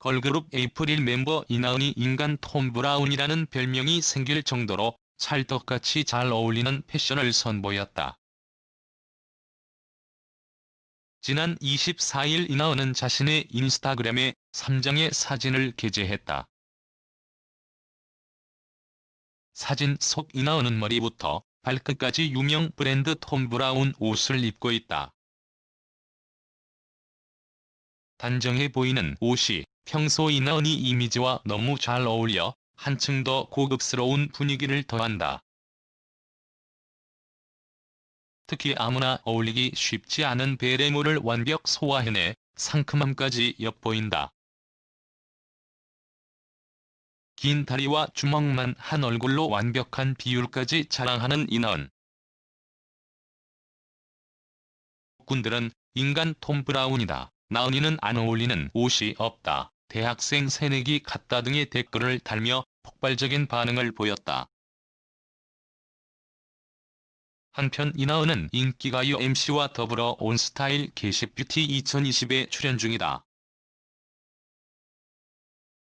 걸그룹 에이프릴 멤버 이나은이 인간 톰 브라운이라는 별명이 생길 정도로 찰떡같이 잘 어울리는 패션을 선보였다. 지난 24일 이나은은 자신의 인스타그램에 3장의 사진을 게재했다. 사진 속 이나은은 머리부터 발끝까지 유명 브랜드 톰 브라운 옷을 입고 있다. 단정해 보이는 옷이 평소 이나은이 이미지와 너무 잘 어울려 한층 더 고급스러운 분위기를 더한다. 특히 아무나 어울리기 쉽지 않은 베레모를 완벽 소화해내 상큼함까지 엿보인다. 긴 다리와 주먹만 한 얼굴로 완벽한 비율까지 자랑하는 이나은. 군들은 인간 톰 브라운이다. 나은이는 안 어울리는 옷이 없다. 대학생 새내기 같다 등의 댓글을 달며 폭발적인 반응을 보였다. 한편 이나은은 인기가요 MC와 더불어 온스타일 게시 뷰티 2020에 출연 중이다.